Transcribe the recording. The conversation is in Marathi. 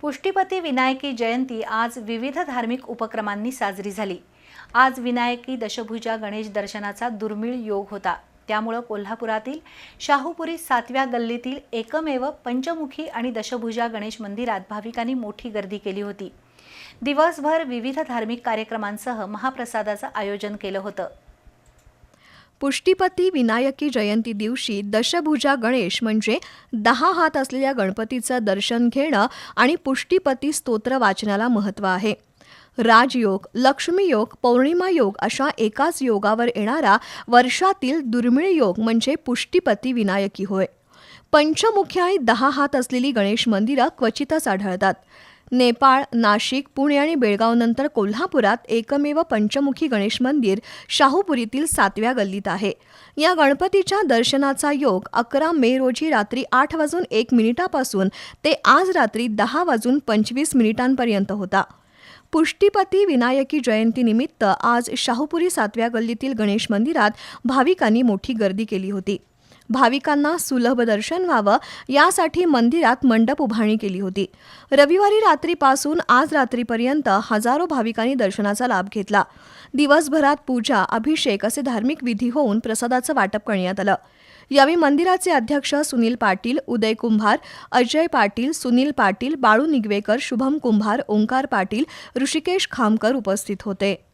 पुष्टीपती विनायकी जयंती आज विविध धार्मिक उपक्रमांनी साजरी झाली. आज विनायकी दशभुजा गणेश दर्शनाचा दुर्मिळ योग होता. त्यामुळं कोल्हापुरातील शाहूपुरी सातव्या गल्लीतील एकमेव पंचमुखी आणि दशभुजा गणेश मंदिरात भाविकांनी मोठी गर्दी केली होती. दिवसभर विविध धार्मिक कार्यक्रमांसह महाप्रसादाचं आयोजन केलं होतं. पुष्टीपती विनायकी जयंती दिवशी दशभुजा गणेश म्हणजे दहा हात असलेल्या गणपतीचं दर्शन घेणं आणि पुष्टीपती स्तोत्र वाचनाला महत्त्व आहे. राजयोग लक्ष्मी योग पौर्णिमा योग अशा एकाच योगावर येणारा वर्षातील दुर्मिळ योग म्हणजे पुष्टीपती विनायकी होय. पंचमुखी आणि दहा हात असलेली गणेश मंदिरं क्वचितच आढळतात. नेपाळ नाशिक पुणे आणि बेळगावनंतर कोल्हापुरात एकमेव पंचमुखी गणेश मंदिर शाहूपुरीतील सातव्या गल्लीत आहे. या गणपतीच्या दर्शनाचा योग अकरा मे रोजी रात्री आठ वाजून एक मिनिटापासून ते आज रात्री दहा वाजून पंचवीस मिनिटांपर्यंत होता. पुष्टीपती विनायकी जयंतीनिमित्त आज शाहूपुरी सातव्या गल्लीतील गणेश मंदिरात भाविकांनी मोठी गर्दी केली होती. भाविकांना सुलभ दर्शन व्हावं यासाठी मंदिरात मंडप उभारणी केली होती. रविवारी रात्रीपासून आज रात्रीपर्यंत हजारो भाविकांनी दर्शनाचा लाभ घेतला. दिवसभरात पूजा अभिषेक असे धार्मिक विधी होऊन प्रसादाचं वाटप करण्यात आलं. यावेळी मंदिराचे अध्यक्ष सुनील पाटील उदय कुंभार अजय पाटील सुनील पाटील बाळू निगवेकर शुभम कुंभार ओंकार पाटील ऋषिकेश खामकर उपस्थित होते.